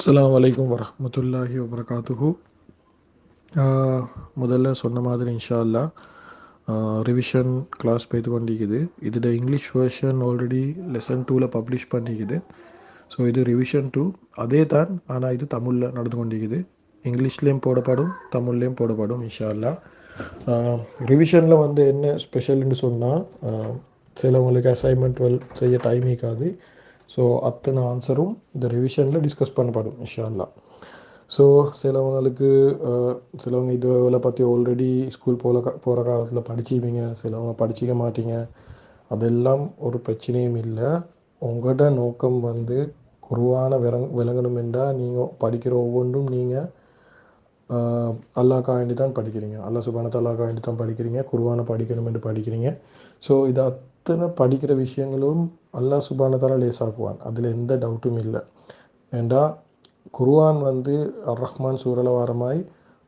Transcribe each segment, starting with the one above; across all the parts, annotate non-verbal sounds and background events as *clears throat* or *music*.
அஸ்லாம் வலைக்கம் வரமத்துல்லாஹி வபரகாத்துஹு. முதல்ல சொன்ன மாதிரி இன்ஷா அல்லா ரிவிஷன் கிளாஸ் போய்த்து கொண்டிருக்குது இதில் இங்கிலீஷ் வேர்ஷன் ஆல்ரெடி லெசன் டூவில் பப்ளிஷ் பண்ணிக்குது. ஸோ இது ரிவிஷன் டூ அதே தான் ஆனால் இது தமிழில் நடந்து கொண்டிருக்குது இங்கிலீஷ்லேயும் போடப்படும் தமிழ்லேயும் போடப்படும் இன்ஷா அல்லா ரிவிஷனில் வந்து என்ன ஸ்பெஷல்னு சொன்னால் சிலவங்களுக்கு அசைன்மெண்ட் வெல் செய்ய டைம் இருக்காது. ஸோ அத்தனை ஆன்சரும் இந்த ரிவிஷனில் டிஸ்கஸ் பண்ணப்படும் விஷயம்லாம் ஸோ சிலவங்களுக்கு சிலவங்க இதுவரை பற்றி ஆல்ரெடி ஸ்கூல் போல போகிற காலத்தில் படிச்சுப்பீங்க. சிலவங்க படிச்சிக்க மாட்டீங்க. அதெல்லாம் ஒரு பிரச்சனையும் இல்லை. உங்களோட நோக்கம் வந்து குருவான விளங் விளங்கணும் என்றால் நீங்கள் படிக்கிற ஒவ்வொன்றும் நீங்கள் அல்லாக்கா வேண்டி தான் படிக்கிறீங்க. அல்லா சுபானத்தை அல்லாக்கா வேண்டி தான் படிக்கிறீங்க. குருவான படிக்கணும் என்று படிக்கிறீங்க. ஸோ இதை அத்தனை படிக்கிற விஷயங்களும் அல்லாஹ் சுபானதால லேசாக்குவான். அதில் எந்த டவுட்டும் இல்லை. ஏண்டா குர்வான் வந்து அர் ரஹ்மான் சூழல வாரமாய்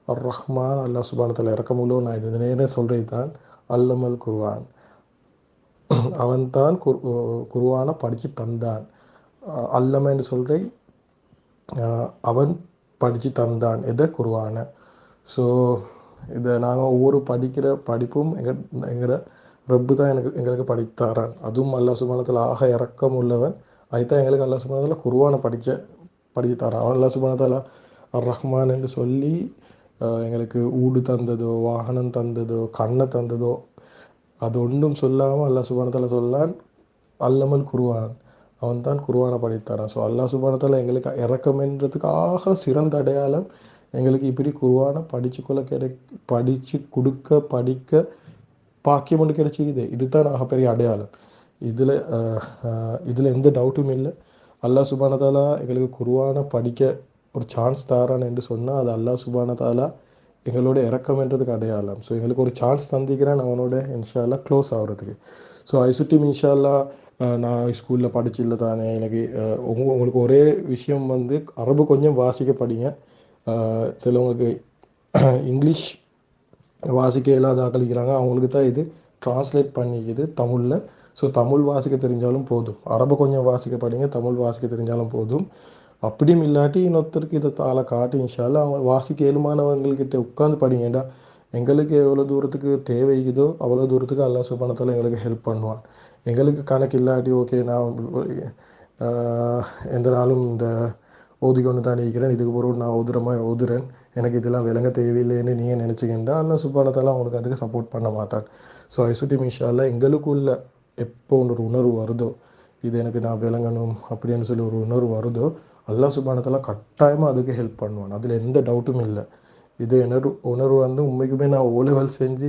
அர் ரஹ்மான் அல்லாஹ் சுபானத்தில் இறக்கமுள்ளோ நான் இது நேரம் சொல்கிறது தான் அல்லமல் குர்வான் அவன் தான் குரு குருவானை படித்து தந்தான். அல்லமன்னு சொல்கிற அவன் படித்து தந்தான். எதை? குருவானை ஸோ இதை நாங்கள் ஒவ்வொரு படிக்கிற படிப்பும் எங்கள் எங்களோட ரப்பு தான் எனக்கு எங்களுக்கு படித்தாரான் அதுவும் அல்லா சுபானத்தில் ஆக இறக்கம் உள்ளவன். அதுதான் எங்களுக்கு அல்லா சுபானத்தில் குருவானை படிக்க படித்து தரான் அவன் அல்லா சுபானத்தில் அர் ரஹ்மான் என்று சொல்லி எங்களுக்கு ஊடு தந்ததோ வாகனம் தந்ததோ கண்ணை தந்ததோ அது ஒன்றும் சொல்லாமல் அல்லா சுபானத்தில் சொல்லான் அல்லமல் குருவான் அவன் தான் குருவானை படித்தாரான் ஸோ அல்லா சுபானத்தில் எங்களுக்கு இறக்கமென்றதுக்காக சிறந்த அடையாளம் எங்களுக்கு இப்படி குருவானை படிச்சுக்கொள்ள கிடை படித்து கொடுக்க படிக்க பாக்கியம் ஒன்று கிடைச்சிக்குது இதுதான் ஆக பெரிய அடையாளம். இதில் இதில் எந்த டவுட்டும் இல்லை. அல்லா சுபானதாலா எங்களுக்கு குருவான படிக்க ஒரு சான்ஸ் தாரான் என்று சொன்னால் அது அல்லா சுபானதாலா எங்களோட இறக்கம்ன்றதுக்கு அடையாளம். ஸோ எங்களுக்கு ஒரு சான்ஸ் தந்திக்கிறேன் அவனோட இன்ஷால்லா க்ளோஸ் ஆகிறதுக்கு. ஸோ ஐ சுட்டி இன்ஷால்லா நான் ஸ்கூலில் படிச்சில்ல தானே. எனக்கு உங்களுக்கு ஒரே விஷயம் வந்து அரபு கொஞ்சம் வாசிக்க படிங்க. சிலவங்களுக்கு *clears throat* இங்கிலீஷ் வாசிக்க இல்லாத ஆக்களிக்கிறாங்க அவங்களுக்கு தான் இது ட்ரான்ஸ்லேட் பண்ணிக்குது தமிழில். ஸோ தமிழ் வாசிக்க தெரிஞ்சாலும் போதும். அரபு கொஞ்சம் வாசிக்க படிங்க தமிழ் வாசிக்க தெரிஞ்சாலும் போதும். அப்படியும் இல்லாட்டி இன்னொருத்தருக்கு இதை தாளை காட்டி இன்ஷால்ல அவங்க வாசிக்க இயலுமானவங்கக்கிட்ட உட்காந்து படிங்கடா எங்களுக்கு எவ்வளோ தூரத்துக்கு தேவைக்குதோ அவ்வளோ தூரத்துக்கு அல்லா சுபானத்தால் எங்களுக்கு ஹெல்ப் பண்ணுவான். எங்களுக்கு கணக்கு இல்லாட்டி ஓகே நான் எந்த நாளும் இந்த ஓதிக்கொண்டு தான் இருக்கிறேன். இதுக்கு பிறகு நான் ஓதுறமாக ஓதுறேன். எனக்கு இதெல்லாம் விளங்க தேவையில்லைன்னு நீங்கள் நினச்சிக்கிண்டா அல்ல சுபானத்தெல்லாம் அவங்களுக்கு அதுக்கு சப்போர்ட் பண்ண மாட்டான். ஸோ ஐசுட்டி மிஷாவில் எங்களுக்குள்ள எப்போ ஒரு உணர்வு வருதோ இது எனக்கு நான் விளங்கணும் அப்படின்னு சொல்லி ஒரு உணர்வு வருதோ அல்லா சுபானத்தெல்லாம் கட்டாயமாக அதுக்கு ஹெல்ப் பண்ணுவான். அதில் எந்த டவுட்டும் இல்லை. இது உணர்வு உணர்வு வந்து உண்மைக்குமே நான் ஓ லெவல் செஞ்சு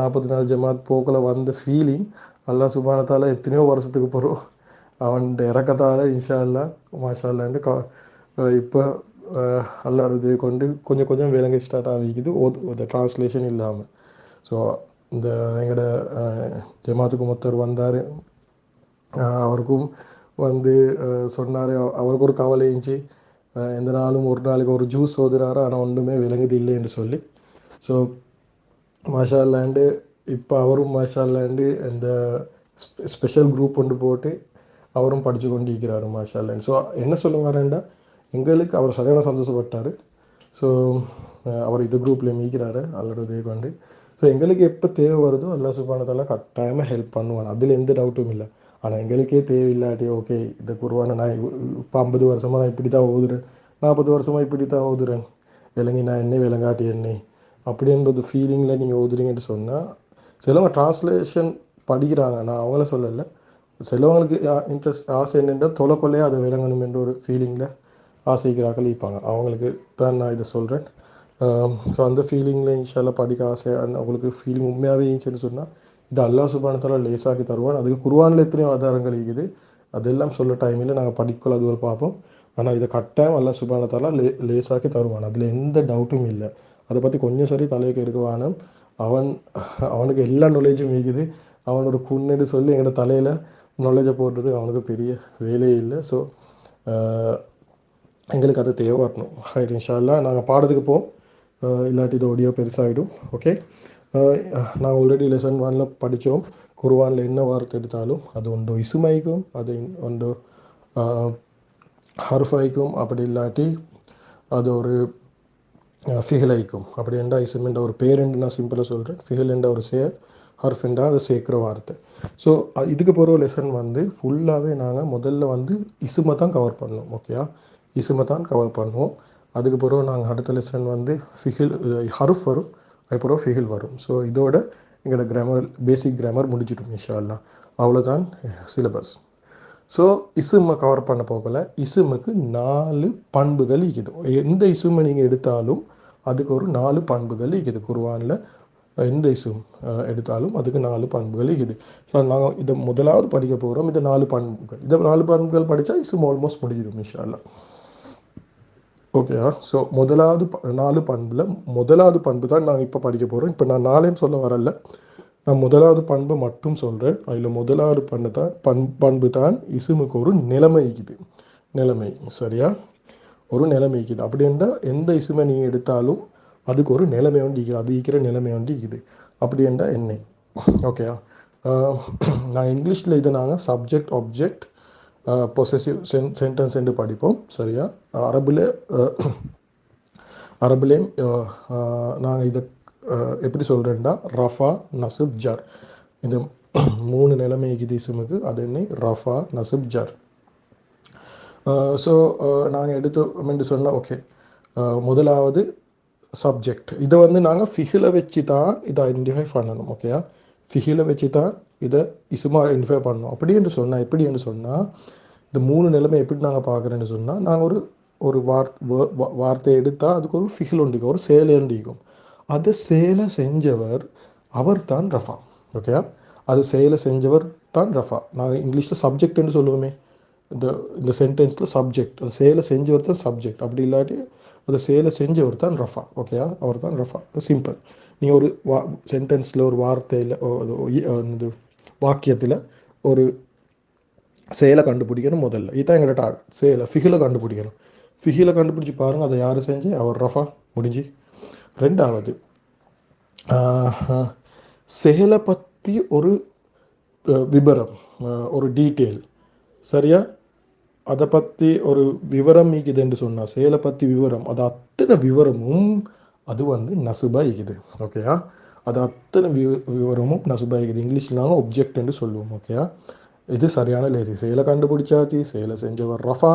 நாற்பத்தி நாலு ஜமாத் போக்கில் வந்த ஃபீலிங் அல்லா சுபானத்தால் எத்தனையோ வருஷத்துக்கு போகிறோம் அவன் இறக்கத்தால் இன்ஷா அல்லா மாஷா அல்லான்னு க இப்போ அல்லாடுது கொண்டு கொஞ்சம் கொஞ்சம் விலங்கு ஸ்டார்ட் ஆகிக்குது. ஓ ட்ரான்ஸ்லேஷன் இல்லாமல் ஸோ இந்த எங்களோட ஜமாத்துக்கு மொத்தர் வந்தார். அவருக்கும் வந்து சொன்னார். அவருக்கு ஒரு கவலை இருந்துச்சு. எந்த நாளும் ஒரு நாளைக்கு ஒரு ஜூஸ் ஓதுறாரு ஆனால் ஒன்றுமே விளங்குது இல்லைன்னு சொல்லி. ஸோ மாஷா இப்போ அவரும் மாஷா லேண்டு இந்த ஸ்பெஷல் குரூப் ஒன்று போட்டு அவரும் படித்து கொண்டு இருக்கிறாரு மாஷா லேண்ட் ஸோ என்ன சொல்ல வரேன்டா? எங்களுக்கு அவர் சரியான சந்தோஷப்பட்டார். ஸோ அவர் இது குரூப்பில் மீக்கிறாரு அல்லது உதவி ஸோ எங்களுக்கு எப்போ தேவை வருதோ அல்லா சுபானத்தால் கட்டாயமாக ஹெல்ப் பண்ணுவான் அதில் எந்த டவுட்டும் இல்லை. ஆனால் எங்களுக்கே தேவையில்லாட்டி ஓகே இந்த குருவான நான் இப்போ ஐம்பது வருஷமாக நான் இப்படி தான் ஓதுறேன். நாற்பது வருஷமாக இப்படி தான் ஓதுறேன். விளங்கி நான் என்ன விளங்காட்டி என்ன. அப்படின்றது ஃபீலிங்கில் நீங்கள் ஓதுறீங்கன்னு சொன்னால் சிலவங்க ட்ரான்ஸ்லேஷன் படிக்கிறாங்க. நான் அவங்கள சொல்லலை. சிலவங்களுக்கு இன்ட்ரெஸ்ட் ஆசை என்னென்றால் தொலை அதை விளங்கணும் என்ற ஒரு ஃபீலிங்கில் ஆசைக்கிறார்கள் இருப்பாங்க அவங்களுக்கு தான் நான் இதை சொல்கிறேன் ஸோ அந்த ஃபீலிங்கில் இன்ஷால்லாம் படிக்க ஆசை அவங்களுக்கு ஃபீலிங் உண்மையாகவே இருந்துச்சுன்னு சொன்னால் இது அல்லா சுபானத்தால் லேசாக்கி தருவான். அதுக்கு குருவானில் எத்தனையோ ஆதாரங்கள் இருக்குது. அதெல்லாம் சொல்ல டைமில் நாங்கள் படிக்கல அது ஒரு பார்ப்போம். ஆனால் இதை கட்டாயம் அல்லா சுபானத்தால் லே லேசாக்கி தருவான். அதில் எந்த டவுட்டும் இல்லை. அதை பற்றி கொஞ்சம் சரி தலைக்கு இருக்குவானும் அவன் அவனுக்கு எல்லா நாலேஜும் இருக்குது. அவன் ஒரு குன்னெடு சொல்லி எங்களோட தலையில் நாலேஜை போடுறது அவனுக்கு பெரிய வேலையே இல்லை. ஸோ எங்களுக்கு அது தேவை வரணும். ஹைர் இன்ஷால்லா நாங்கள் பாடத்துக்கு போவோம். இல்லாட்டி இது ஒடியோ பெருசாகிடும் ஓகே நான் ஆல்ரெடி லெசன் ஒனில் படித்தோம் குருவானில் என்ன வார்த்தை எடுத்தாலும் அது ஒன்று இசுமைக்கும் அது ஒன்று ஹர்ஃபைக்கும் அப்படி இல்லாட்டி அது ஒரு ஃபிஹிலைக்கும். அப்படி என்ற இசமென்ற ஒரு பேருண்டு நான் சிம்பிளாக சொல்கிறேன் ஃபிஹில் என்ற ஒரு சேர் ஹர்ஃபெண்டா அது சேர்க்குற வார்த்தை. ஸோ இதுக்கு போகிற லெசன் வந்து ஃபுல்லாகவே நாங்கள் முதல்ல வந்து இசுமை தான் கவர் பண்ணோம் ஓகேயா இசுமை தான் கவர் பண்ணுவோம். அதுக்கு பிறகு நாங்கள் அடுத்த லெசன் வந்து ஃபிஹில் ஹருஃப் வரும். அதுக்கப்புறம் ஃபிஹில் வரும். ஸோ இதோட எங்களோட கிராமர் பேசிக் கிராமர் முடிஞ்சிடும் இன்ஷால்லா அவ்வளோதான் சிலபஸ் ஸோ இசுமை கவர் பண்ண போகல. இசுமுக்கு நாலு பண்புகள் இருக்குது. எந்த இசுமை நீங்கள் எடுத்தாலும் அதுக்கு ஒரு நாலு பண்புகள் இருக்குது. குர்வானில் எந்த இசும் எடுத்தாலும் அதுக்கு நாலு பண்புகள் இருக்குது. ஸோ நாங்கள் இதை முதலாவது படிக்க போகிறோம் இந்த நாலு பண்புகள். இதை நாலு பண்புகள் படித்தா இசும் ஆல்மோஸ்ட் முடிஞ்சிடும் இன்ஷால்லா ஓகேயா ஸோ முதலாவது நாலு பண்பில் முதலாவது பண்பு தான் நாங்கள் இப்போ படிக்க போகிறோம் இப்போ நான் நாளையும் சொல்ல வரல. நான் முதலாவது பண்பை மட்டும் சொல்கிறேன் அதில் முதலாவது பண்ணு தான் பண் பண்பு தான் இசுமுக்கு ஒரு நிலைமை இருக்குது. நிலைமை சரியா? ஒரு நிலைமை இருக்குது. அப்படின்னா எந்த இசுமை நீங்கள் எடுத்தாலும் அதுக்கு ஒரு நிலைமை ஒன்று இருக்குது. அது இருக்கிற நிலைமை ஒன்று இருக்குது. அப்படின்னா என்ன. ஓகேயா நான் இங்கிலீஷில் இதை நாங்கள் சப்ஜெக்ட் ஆப்ஜெக்ட் பொசசிவ் சென் சென்டென்ஸ் என்று படிப்போம். சரியா? அரபில் அரபுலேயும் நான் இதை எப்படி சொல்கிறேன்னா ரஃபா நசுப் ஜார். இந்த மூணு நிலைமை தீசமுக்கு அது என்ன ரஃபா நசுப் ஜார். ஸோ நாங்கள் எடுத்தோம் சொன்னால் ஓகே முதலாவது சப்ஜெக்ட் இதை வந்து நாங்கள் ஃபிஹில் வச்சு தான் இதை ஐடென்டிஃபை பண்ணணும் ஓகேயா ஃபிஹில் வச்சு தான் இதை இசுமா இன்ஃபை பண்ணோம் அப்படி என்று சொன்னால் எப்படி என்று சொன்னால் இந்த மூணு நிலைமை எப்படி நாங்கள் பார்க்குறேன்னு சொன்னால் நாங்கள் ஒரு ஒரு வார் வார்த்தையை எடுத்தால் அதுக்கு ஒரு ஃபிகில் ஒன்றிக்கும் ஒரு சேலை ஒன்றிக்கும் அதை சேலை செஞ்சவர் அவர் தான் ரஃபா. ஓகேயா? அது சேலை செஞ்சவர் தான் ரஃபா. நாங்கள் இங்கிலீஷில் சப்ஜெக்ட்னு சொல்லுவோமே. இந்த இந்த சென்டென்ஸில் சப்ஜெக்ட் அந்த சேலை செஞ்சவர் தான் சப்ஜெக்ட் அப்படி இல்லாட்டி அதை சேலை செஞ்சவர் தான் ரஃபா. ஓகேயா? அவர் தான் ரஃபா. சிம்பிள் நீங்கள் ஒரு வா சென்டென்ஸில் ஒரு வார்த்தையில் இந்த வாக்கியத்தில் ஒரு செயலை கண்டுபிடிக்கணும் முதல்ல. இதுதான் எங்களோட டார்கெட் செயலை ஃபிகில கண்டுபிடிக்கணும். ஃபிகில கண்டுபிடிச்சி பாருங்கள் அதை யார் செஞ்சு? அவர் ரஃபா முடிஞ்சு. ரெண்டாவது செயலை பற்றி ஒரு விபரம் ஒரு டீட்டெயில் சரியா? அதை பற்றி ஒரு விவரம் ஈக்குது என்று சொன்னால் செயலை பற்றி விவரம் அது அத்தனை விவரமும் அது வந்து நசுபா இருக்குது ஓகேயா அது அத்தனை விவ விவரமும் நசுபா ஈக்குது இங்கிலீஷில் நாங்கள் ஒப்ஜெக்ட் என்று சொல்லுவோம் ஓகேயா இது சரியான லேசி செயலை கண்டுபிடிச்சாச்சு செயலை செஞ்சவர் ரஃபா.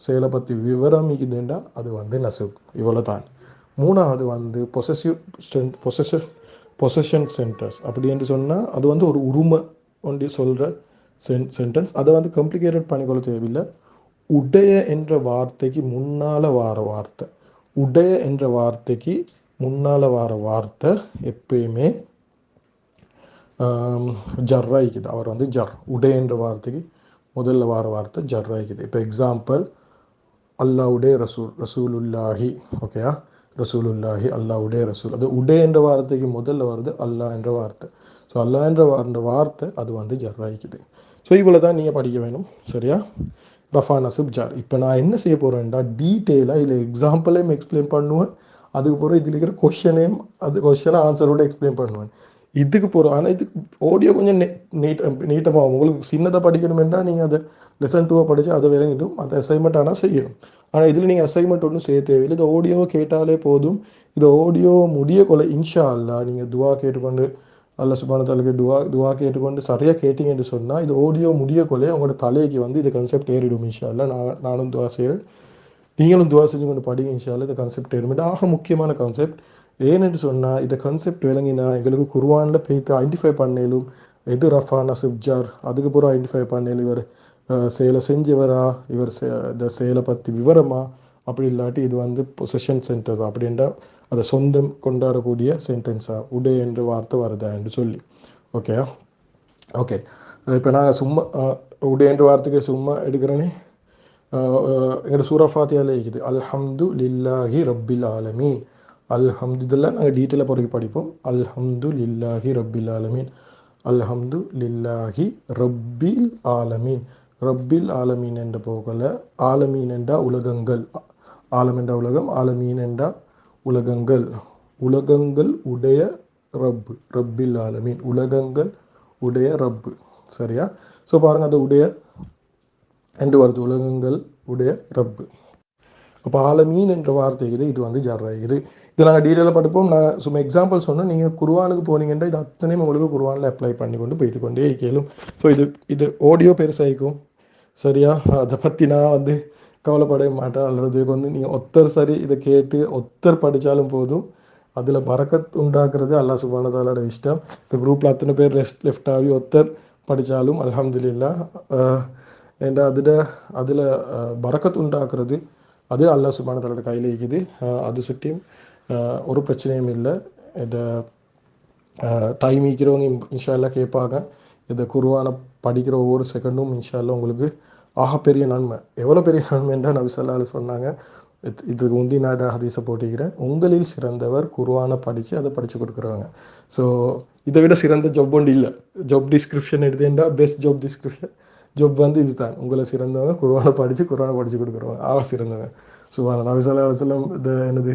செயலை பற்றி விவரம் ஈக்குதுண்டா அது வந்து நசுப் இவ்வளோ தான் மூணாவது வந்து possessive strength possession possession centres அப்படி என்று சொன்னால் அது வந்து ஒரு உரிமை ஒண்டி சொல்கிற சென் சென்டென்ஸ் அதை வந்து கம்ப்ளிகேட்டட் பண்ணிக்கொள்ள தேவையில்லை. உடைய என்ற வார்த்தைக்கு முன்னால் வார வார்த்தை. உடைய என்ற வார்த்தைக்கு முன்னால் வார வார்த்தை எப்பயுமே ஜர்ராய்க்குது அவர் வந்து ஜர் உடை என்ற வார்த்தைக்கு முதல்ல வார வார்த்தை ஜர்ராய்க்குது இப்போ எக்ஸாம்பிள் அல்லாவுடே ரசூல் ரசூலுல்லாஹி ஓகேயா ரசூலுல்லாஹி அல்லாவுடே ரசூல். அது உடே என்ற வார்த்தைக்கு முதல்ல வருது அல்லாஹ் என்ற வார்த்தை. ஸோ அல்லா என்ற வார்த்தை அது வந்து ஜர்ராய்க்குது ஸோ இவ்வளோ தான் நீங்கள் படிக்க வேணும் சரியா? ரஃபா நசுப் ஜார் இப்போ நான் என்ன செய்ய போகிறேன்டா டீட்டெயிலாக இதில் எக்ஸாம்பிளையும் எக்ஸ்பிளைன் பண்ணுவேன். அதுக்கு இதில் இருக்கிற கொஷனையும் அது கொஷனை ஆன்சரோட எக்ஸ்பிளைன் பண்ணுவேன். இதுக்கு போகிறோம் ஆனால் இதுக்கு ஆடியோ கொஞ்சம் நெ நீட் நீட்டமாக உங்களுக்கு சின்னதாக படிக்கணுமெண்டா நீங்கள் அதை லெசன் டூவை படித்து அதை விளங்கிடும் அந்த அசைன்மெண்ட் ஆனால் செய்யணும். ஆனால் இதில் நீங்கள் அசைன்மெண்ட் ஒன்றும் செய்ய தேவையில்லை. இது ஆடியோவை கேட்டாலே போதும். இது ஆடியோ முடிய இன்ஷா அல்லா நீங்கள் துவா கேட்டுக்கொண்டு அல்ல சுபான தலைக்கு துவா துவா கேட்டுக்கொண்டு சரியாக கேட்டிங்க என்று சொன்னால் இது ஓடியோ முடிய உங்களோட தலைக்கு வந்து இது கன்செப்ட் ஏறிடும் இன்ஷா நான் நானும் துவா செய்கிறேன் நீங்களும் துவா செஞ்சு கொண்டு படிங்க இன்ஷா இந்த கன்செப்ட் ஏறும். இது ஆக முக்கியமான கான்செப்ட் ஏன்னு சொன்னால் இந்த கன்செப்ட் விளங்கினா எங்களுக்கு குர்வானில் பேத்து ஐடென்டிஃபை பண்ணலும் எது ரஃபா நசிப்ஜார் அதுக்கு பிறகு ஐடென்டிஃபை பண்ணலும் இவர் செயலை செஞ்சவரா இவர் இந்த செயலை பற்றி விவரமா? அப்படி இல்லாட்டி இது வந்து பொசிஷன் சென்டர் அப்படின்ற அதை சொந்தம் கொண்டாடக்கூடிய சென்டென்ஸாக உடே என்ற வார்த்தை வருதா என்று சொல்லி. ஓகே ஓகே இப்போ நாங்கள் சும்மா உடே என்ற வார்த்தைக்கு சும்மா எடுக்கிறேனே. எங்களோட சூரஃபாத்தியால் இருக்குது. அல்ஹம்து லில்லாஹி ரப்பில் ஆலமீன். அல்ஹம்து இதெல்லாம் நாங்கள் டீட்டெயிலாக பிறகு படிப்போம். அல்ஹம்து லில்லாஹி ரப்பில் ஆலமீன். அல்ஹம்து லில்லாஹி ரப்பில் ஆலமீன். ரப்பில் ஆலமீன் என்ற போகல ஆலமீன் என்றா உலகங்கள். ஆலமெண்டா உலகம் ஆலமீன் என்றா உலகங்கள். உலகங்கள் உடைய ரப்பு ரப்பில் ஆலமீன். உலகங்கள் உடைய ரப்பு. சரியா? ஸோ பாருங்கள் அது உடைய என்று வருது. உலகங்கள் உடைய ரப்பு. அப்போ ஆலமீன் என்ற வார்த்தை இது வந்து ஜர்ரா இது இது நாங்கள் டீட்டெயிலாக படிப்போம். நான் சும்மா எக்ஸாம்பிள் சொன்னேன் நீங்கள் குருவானுக்கு போனீங்கன்னா இது அத்தனையும் உங்களுக்கு குருவானில் அப்ளை பண்ணி கொண்டு போயிட்டு கொண்டே கேளும். ஸோ இது இது ஆடியோ பெருசாகிக்கும் சரியா? அதை பற்றி நான் வந்து கவலைப்படவே மாட்டேன் அல்லது வந்து நீங்கள் ஒத்தர் சரி இதை கேட்டு ஒத்தர் படித்தாலும் போதும். அதில் பறக்கத் உண்டாக்குறது அல்லா சுபானதாலோட இஷ்டம். இந்த குரூப்பில் அத்தனை பேர் ரெஸ்ட் லெஃப்ட் ஆகி ஒத்தர் படித்தாலும் அலமதுல்லா ஏண்டா அதில் அதில் பறக்கத் உண்டாக்குறது அது அல்லா சுபானதாலோட கையில் இருக்குது. அது சுற்றியும் ஒரு பிரச்சனையும் இல்லை. இதை டைம் ஈக்கிறவங்க இன்ஷால்லாம் கேட்பாங்க இந்த குருவான படிக்கிற ஒவ்வொரு செகண்டும் இன்ஷால்லாம் உங்களுக்கு ஆகப்பெரிய நன்மை. எவ்வளோ பெரிய நன்மைன்றா நபி சொல்லால சொன்னாங்க. இதுக்கு முந்தி நான் இதை ஹதீஸை போட்டிக்கிறேன் உங்களில் சிறந்தவர் குருவானை படித்து அதை படித்து கொடுக்குறாங்க ஸோ இதை விட சிறந்த ஜப் ஒன்று இல்லை. ஜப் டிஸ்கிரிப்ஷன் எடுத்தேன்டா பெஸ்ட் ஜப் டிஸ்கிரிப்ஷன் ஜப் வந்து இதுதான். உங்களை சிறந்தவங்க குருவானை படித்து குருவானை படித்து கொடுக்குறவங்க. ஆக சிறந்தவங்க. ஸோ நபி சொல்லா வசலம் இந்த என்னது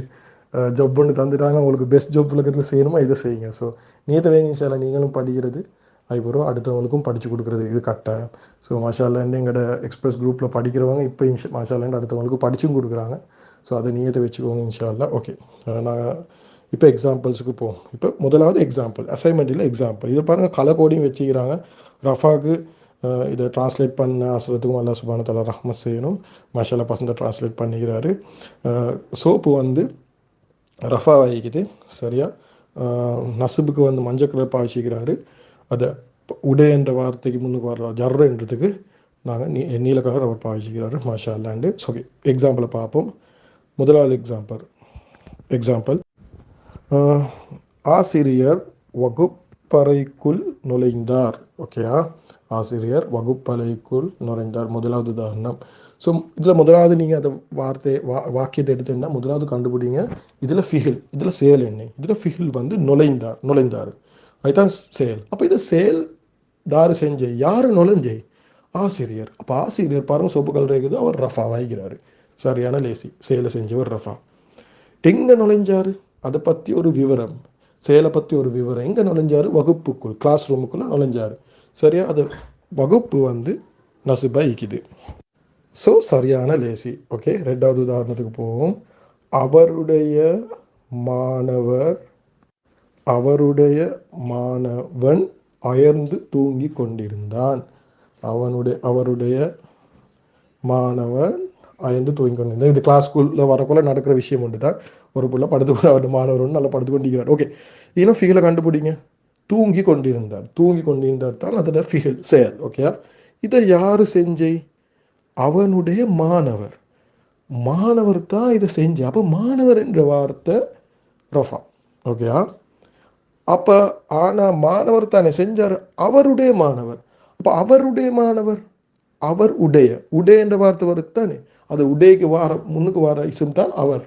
ஜப் ஒன்று தந்துட்டாங்க உங்களுக்கு பெஸ்ட் ஜப் உலகத்தில் செய்யணுமா? இதை செய்யுங்க. ஸோ நீத்த வேங்க சார் நீங்களும் படிக்கிறது. அதுக்கப்புறம் அடுத்தவங்களுக்கும் படித்து கொடுக்குறது இது கட்டாயம் ஸோ மாஷாலேருந்து எங்களோட எக்ஸ்பிரஸ் குரூப்பில் படிக்கிறவங்க இப்போ இன்ஷா மாஷாலேருந்து அடுத்தவங்களுக்கு படிச்சும் கொடுக்குறாங்க. ஸோ அதை நீயத்தை வச்சுக்கோங்க இன்ஷால்லா ஓகே நான் இப்போ எக்ஸாம்பிள்ஸுக்கு போவோம். இப்போ முதலாவது எக்ஸாம்பிள் அசைன்மெண்ட்டில் எக்ஸாம்பிள் இதை பாருங்கள் கலை கோடியும் வச்சுக்கிறாங்க. ரஃபாக்கு இதை ட்ரான்ஸ்லேட் பண்ண அசுரத்துக்கும் அல்லா சுபான தலா ரஹ்மத் செய்யணும். மஷாலா பசந்த ட்ரான்ஸ்லேட் பண்ணிக்கிறாரு. சோப்பு வந்து ரஃபா வாங்கிக்குது சரியா? நசுபுக்கு வந்து மஞ்சள் கலர் பாய்ச்சிக்கிறாரு அதை உடை என்ற வார்த்தைக்கு முன்னுக்கு வர ஜர்றன்றதுக்கு நாங்கள் நீ நீல கலர் அவர் பாய்ச்சிக்கிறாரு. மாஷா அல்லாண்டு ஓகே எக்ஸாம்பிளை பார்ப்போம். முதலாவது எக்ஸாம்பிள் எக்ஸாம்பிள் ஆசிரியர் வகுப்பறைக்குள் நுழைந்தார். ஓகேயா ஆசிரியர் வகுப்பறைக்குள் நுழைந்தார். முதலாவது உதாரணம். ஸோ இதில் முதலாவது நீங்கள் அந்த வார்த்தை வா வாக்கியத்தை எடுத்தீங்கன்னா முதலாவது கண்டுபிடிங்க. இதில் ஃபிகில் இதில் செயல் என்ன? இதில் ஃபிகில் வந்து நுழைந்தார் நுழைந்தார். அதுதான் செயல். அப்போ இது செயல் தாரு செஞ்ச யார் நுழைஞ்சே ஆசிரியர். அப்போ ஆசிரியர் பாருங்க சோப்பு கலர் இருக்குது அவர் ரஃபா வாய்க்கிறாரு. சரியான லேசி. செயலை செஞ்சவர் ரஃபா. எங்கே நுழைஞ்சார் அதை பற்றி ஒரு விவரம். செயலை பற்றி ஒரு விவரம். எங்கே நுழைஞ்சாரு வகுப்புக்குள் கிளாஸ் ரூமுக்குள்ளே நுழைஞ்சாரு சரியா? அது வகுப்பு வந்து நசுபா இக்குது. ஸோ சரியான லேசி. ஓகே ரெண்டாவது உதாரணத்துக்கு போவோம். அவருடைய மாணவர் அவருடைய மாணவன் அயர்ந்து தூங்கி கொண்டிருந்தான். அவனுடைய அவருடைய மாணவன் அயர்ந்து தூங்கி கொண்டிருந்தான். இது கிளாஸ் ஸ்கூலில் வரக்குள்ள நடக்கிற விஷயம் ஒன்று தான் ஒரு புள்ள படுத்து அவருடைய மாணவர் ஒன்று நல்லா படுத்து கொண்டிருக்கிறார் ஓகே இன்னும் ஃபீலை கண்டுபிடிங்க. தூங்கி கொண்டிருந்தார் தூங்கி கொண்டிருந்தார் தான் அதோட ஃபீல் செயல். ஓகே இதை யார் செஞ்சை? அவனுடைய மாணவர். மாணவர் தான் இதை செஞ்சு. அப்போ மாணவர் என்ற வார்த்தை ரஃபா. ஓகேயா அப்போ ஆனால் மாணவர் தானே செஞ்சார்? அவருடைய மாணவர். அப்போ அவருடைய மாணவர் அவர் உடைய. உடைய என்ற வார்த்தை வருது தானே? அது உடைக்கு வார முன்னுக்கு வார இசம் தான் அவர்.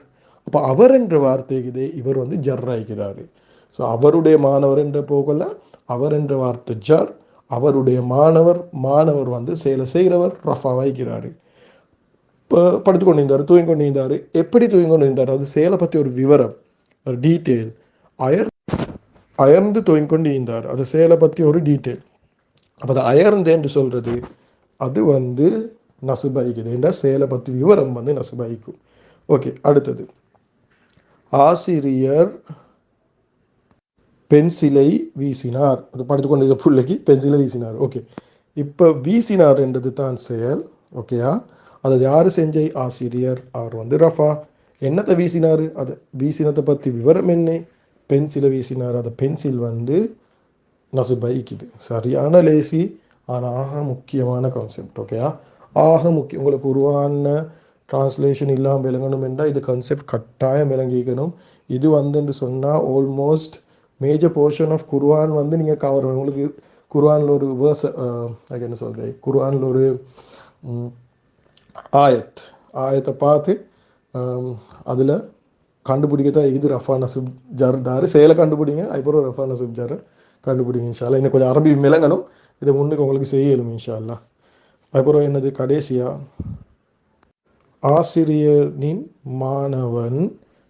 அப்போ அவர் என்ற வார்த்தைக்கு இவர் வந்து ஜர்ராய்க்கிறாரு ஸோ அவருடைய மாணவர் என்ற போகல அவர் என்ற வார்த்தை ஜர். அவருடைய மாணவர் மாணவர் வந்து செயலை செய்கிறவர் ரஃபா வாய்க்கிறாரு இப்போ படுத்து கொண்டிருந்தார் தூங்கி கொண்டிருந்தார். எப்படி தூங்கி கொண்டிருந்தார்? அது செயலை பற்றி ஒரு விவரம் ஒரு டீட்டெயில் அயர் அயர்ந்து தூங்கி கொண்டு இருந்தார் அது செயலை பற்றி ஒரு டீட்டெயில் அப்போ அது அயர்ந்து என்று சொல்கிறது அது வந்து நசுபாய்க்குது என்றால் செயலை பற்றி விவரம் வந்து நசுபாய்க்கும் ஓகே அடுத்தது. ஆசிரியர் பென்சிலை வீசினார். அது படித்து கொண்டிருக்க பிள்ளைக்கு பென்சிலை வீசினார். ஓகே. இப்போ வீசினார் என்றது தான் செயல். ஓகேயா? அது யார் செஞ்சை ஆசிரியர்? அவர் வந்து ரஃபா. என்னத்தை வீசினார்? அது வீசினத்தை பற்றி விவரம் என்ன? பென்சிலை வீசினார். அந்த பென்சில் வந்து நசுபைக்குது சரியான லேசி ஆனால் ஆக முக்கியமான கான்செப்ட் ஓகேயா ஆக முக்கியம் உங்களுக்கு உருவான டிரான்ஸ்லேஷன் இல்லாமல் விளங்கணும் என்றால் இது கான்செப்ட் கட்டாயம் விளங்கிக்கணும். இது வந்துன்னு சொன்னால் ஆல்மோஸ்ட் மேஜர் போர்ஷன் ஆஃப் குர்வான் வந்து நீங்கள் கவர் உங்களுக்கு குர்வானில் ஒரு வேர்ஸ் என்ன சொல்கிறேன் குர்வானில் ஒரு ஆயத். ஆயத்தை பார்த்து அதில் கண்டுபிடிக்க தான் இது ரஃபா நசுப் ஜர் தாரு செயலை கண்டுபிடிங்க அதுக்கப்புறம் ரஃபா நசுப் ஜர் கண்டுபிடிங்க இன்ஷால்லா இன்னும் கொஞ்சம் அரபி விளங்கணும் இதை முன்னுக்கு உங்களுக்கு செய்யலும் இன்ஷால்லா அதுக்கப்புறம் என்னது? கடைசியாக ஆசிரியரின் மாணவன்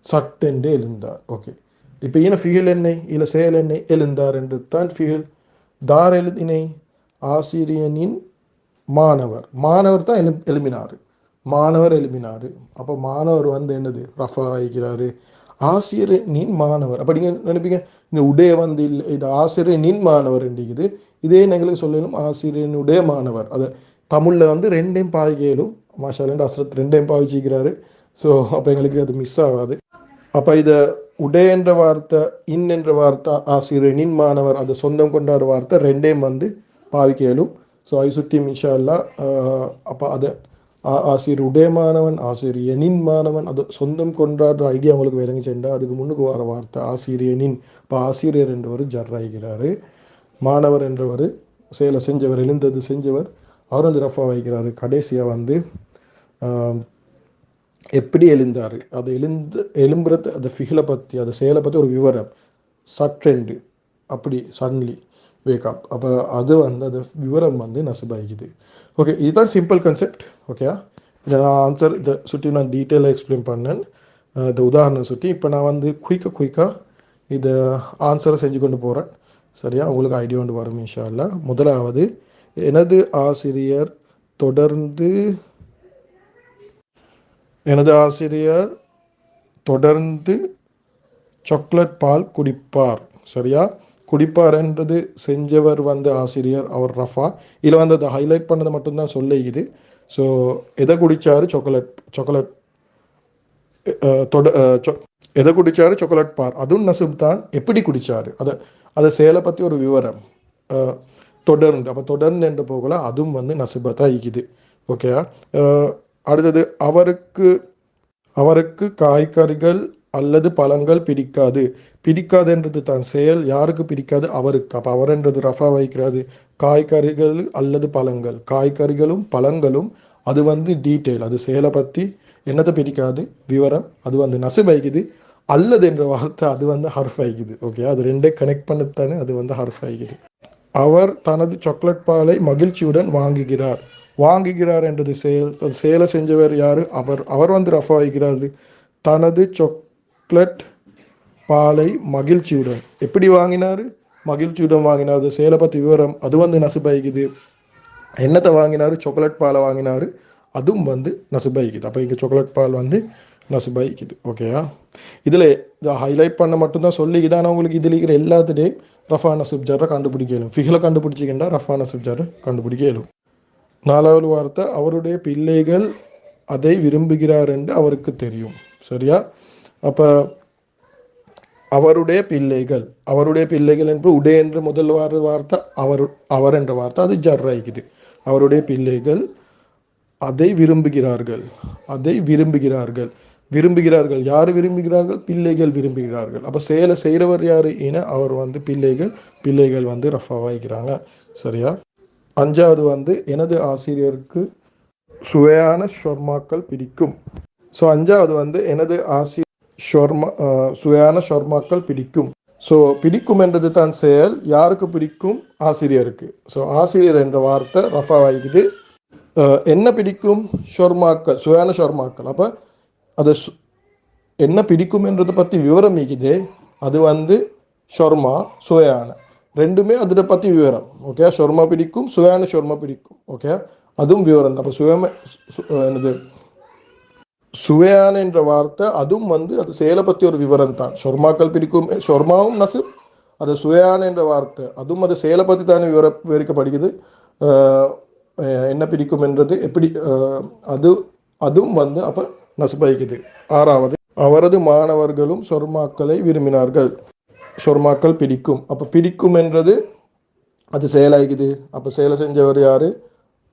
சட்டென்று எழுந்தார். ஓகே இப்போ ஈன ஃபிகில் என்னை இல்லை செயல் என்னை எழுந்தார் என்று தான் ஃபிகில் தார் எழுதினை ஆசிரியனின் மாணவர். மாணவர் தான் எழு எழுப்பினார் மாணவர் எழுப்பினார். அப்போ மாணவர் வந்து என்னது? ரஃபா வைக்கிறாரு ஆசிரியனின் மாணவர். அப்போ நீங்கள் நினைப்பீங்க இந்த உடைய வந்து இல்லை இது ஆசிரியர் நின் மாணவர் இருக்குது இதே எங்களுக்கு சொல்லணும் ஆசிரியனுடைய மாணவர். அது தமிழில் வந்து ரெண்டையும் பாய்க்கலும் மாஷா அசரத் ரெண்டையும் பாவிச்சிக்கிறாரு ஸோ அப்போ எங்களுக்கு அது மிஸ் ஆகாது. அப்போ இதை உடைய என்ற வார்த்தை இன் என்ற வார்த்தை ஆசிரியர் நின் மாணவர் அதை சொந்தம் கொண்டாடுற வார்த்தை ரெண்டையும் வந்து பாவிக்கலும் ஸோ ஐ சுட்டி மிஷா அல்லா அப்போ அதை ஆசிரியர் உடையமானவன் ஆசிரியனின் மாணவன். அது சொந்தம் கொண்டாடுற ஐடியா உங்களுக்கு விளங்கி சென்றால் அதுக்கு முன்னுக்கு வர வார்த்தை ஆசிரியனின் இப்போ ஆசிரியர் என்றவர் ஜர்ராய்கிறார் மாணவர் என்றவர் செயலை செஞ்சவர் எழுந்தது செஞ்சவர் அவரும் வந்து ரஃபா வைக்கிறார் கடைசியாக வந்து எப்படி எழுந்தார்? அது எழுந்து எழும்புறது அந்த ஃபிகிலை பற்றி அந்த செயலை பற்றி ஒரு விவரம். சட்ரெண்டு அப்படி சன்லி வேக்கப் அப்போ அது வந்து அந்த விவரம் வந்து நசுபாகிக்குது ஓகே இதுதான் சிம்பிள் கான்செப்ட் ஓகேயா இதை நான் ஆன்சர் இதை சுற்றி நான் டீட்டெயிலாக எக்ஸ்பிளைன் பண்ணேன். இந்த உதாரணம் சுற்றி இப்போ நான் வந்து குயிக்காக குயிக்காக இதை ஆன்சரை செஞ்சு கொண்டு போகிறேன் சரியா? உங்களுக்கு ஐடியா ஒன்று வரும் இன்ஷா முதலாவது எனது ஆசிரியர் தொடர்ந்து எனது ஆசிரியர் தொடர்ந்து சாக்லேட் பால் குடிப்பார். சரியா? குடிப்பார்ன்றது செஞ்சவர் வந்து ஆசிரியர் அவர் ரஃபா. இதில் வந்து அதை ஹைலைட் பண்ணது மட்டும்தான் சொல்லிக்குது ஸோ எதை குடிச்சாரு? சாக்லேட் சாக்லேட் தொட எதை குடிச்சாரு? Chocolate bar. அதுவும் நசுப் தான். எப்படி குடித்தாரு அதை அதை சேலை பற்றி ஒரு விவரம் தொடர்ந்து. அப்போ தொடர்ந்து என்று போகல அதுவும் வந்து நசுபா தான் இருக்குது ஓகேயா அடுத்தது அவருக்கு அவருக்கு காய்கறிகள் அல்லது பழங்கள் பிடிக்காது. பிடிக்காதுன்றது தான் செயல் யாருக்கு பிடிக்காது? அவருக்கு. அப்போ அவர்ன்றது ரஃபா வைக்கிறாது. காய்கறிகள் அல்லது பழங்கள். காய்கறிகளும் பழங்களும் அது வந்து டீட்டெயில் அது செயலை பற்றி என்னத்தை பிடிக்காது? விவரம். அது வந்து நசு வைக்குது. அல்லது என்ற வார்த்தை அது வந்து ஹர்ஃப் ஆகிக்குது ஓகே அது ரெண்டே கனெக்ட் பண்ணத்தானே அது வந்து ஹர்ஃப் ஆகிக்குது அவர் தனது சாக்லேட் பாலை மகிழ்ச்சியுடன் வாங்குகிறார். வாங்குகிறார் என்றது செயல். அது செயலை செஞ்சவர் யார்? அவர். அவர் வந்து ரஃபா வைக்கிறாரு. தனது சொக் சாக்லேட் பாலை மகிழ்ச்சியுடன். எப்படி வாங்கினார்? மகிழ்ச்சியுடன் வாங்கினார். அது சேலை பற்றி விவரம். அது வந்து நசுபாய்க்குது என்னத்தை வாங்கினார்? சாக்லேட் பாலை வாங்கினாரு. அதுவும் வந்து நசுபாய்க்குது அப்போ இங்கே சாக்லேட் பால் வந்து நசுபாய்க்குது ஓகேயா இதில் இதை ஹைலைட் பண்ண மட்டும்தான் சொல்லிக்குது. ஆனால் உங்களுக்கு இதில் இருக்கிற எல்லாத்துலேயும் ரஃபா நசுப் ஜாரை கண்டுபிடிக்க ஃபிகில் கண்டுபிடிச்சிக்கிண்டா ரஃபா நசுப் ஜாரை நாலாவது வார்த்தை அவருடைய பிள்ளைகள் அதை விரும்புகிறார் என்று அவருக்கு தெரியும். சரியா? அப்போ அவருடைய பிள்ளைகள் அவருடைய பிள்ளைகள் என்று உடை என்று முதல் வார வார்த்தை அவர் அவர் என்ற வார்த்தை அது ஜர்ராய்க்குது அவருடைய பிள்ளைகள் அதை விரும்புகிறார்கள் அதை விரும்புகிறார்கள். விரும்புகிறார்கள் யார் விரும்புகிறார்கள்? பிள்ளைகள் விரும்புகிறார்கள். அப்போ செயலை செய்கிறவர் யார்? என அவர் வந்து பிள்ளைகள் பிள்ளைகள் வந்து ரஃபா வைக்கிறாங்க சரியா? அஞ்சாவது வந்து எனது ஆசிரியருக்கு சுவையான ஷொர்மாக்கள் பிடிக்கும். ஸோ அஞ்சாவது வந்து எனது ஆசிரியர் ஷொர்மா சுவையான ஷொர்மாக்கள் பிடிக்கும். ஸோ பிடிக்கும் என்றது தான் செயல். யாருக்கு பிடிக்கும்? ஆசிரியருக்கு. ஸோ ஆசிரியர் என்ற வார்த்தை ரஃபா என்ன பிடிக்கும்? ஷொர்மாக்கள் சுவையான ஷொர்மாக்கள். அப்போ அது சு- என்ன பிடிக்கும் என்றதை பற்றி விவரம் இருக்குது அது வந்து ஷொர்மா சுவையான. ரெண்டுமே அதை பற்றி விவரம். ஓகே? ஷொர்மா பிடிக்கும் சுவையான ஷொர்மா பிடிக்கும். ஓகே? அதுவும் விவரம் தான் அப்போ சுயமே என்னது? சுவையான என்ற வார்த்தை அதுவும் வந்து அது செயலை பற்றி ஒரு விவரம் தான். ஷொர்மாக்கள் பிடிக்கும் ஷொர்மாவும் நசுப் அது சுவையான என்ற வார்த்தை அதுவும் அது செயலை பற்றி தானே விவர விவரிக்கப்படுகிறது. என்ன பிடிக்கும் என்றது எப்படி அது அதுவும் வந்து அப்போ நசுப்பாய்க்குது ஆறாவது அவரது மாணவர்களும் ஷொர்மாக்களை விரும்பினார்கள். ஷொர்மாக்கள் பிடிக்கும் அப்போ பிடிக்கும் என்றது அது செயலாகிக்குது அப்போ செயலை செஞ்சவர் யார்?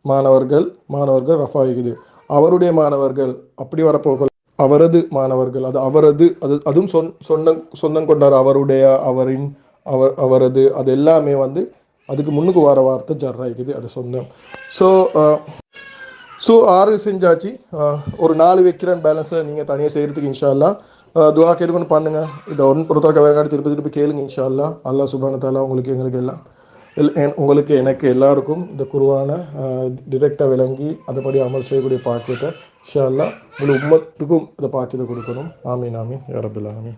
மாணவர்கள் மாணவர்கள் ரஃபா ஆகிக்குது அவருடைய மாணவர்கள் அப்படி வரப்போகல. அவரது மாணவர்கள் அது அவரது அது அதுவும் சொன் சொந்தம் சொந்தம் கொண்டார் அவருடைய அவரின் அவர் அவரது அது எல்லாமே வந்து அதுக்கு முன்னுக்கு வர வார்த்தை ஜர்ராய்க்குது அது சொந்தம். ஸோ ஸோ ஆறு செஞ்சாச்சு. ஒரு நாலு வைக்கிறேன் பேலன்ஸை நீங்கள் தனியாக செய்கிறதுக்கு இன்ஷால்லா துவா கேட்டுக்கொண்டு பண்ணுங்க. இதை ஒன் பொறுத்தவரைக்கும் வேறு திருப்பி திருப்பி கேளுங்க இன்ஷால்லா அல்லா சுபான தாலா உங்களுக்கு எங்களுக்கு எல்லாம். உங்களுக்கு எனக்கு எல்லாருக்கும் இந்த குருவான டிரெக்டாக விளங்கி அதுபடி அமல் செய்யக்கூடிய பாக்கியத்தை இன்ஷா அல்லாஹ் முழு உம்மத்துக்கும் இந்த பாக்கியத்தை கொடுக்கணும். ஆமீன் ஆமீன் யாரபில் ஆமீன்.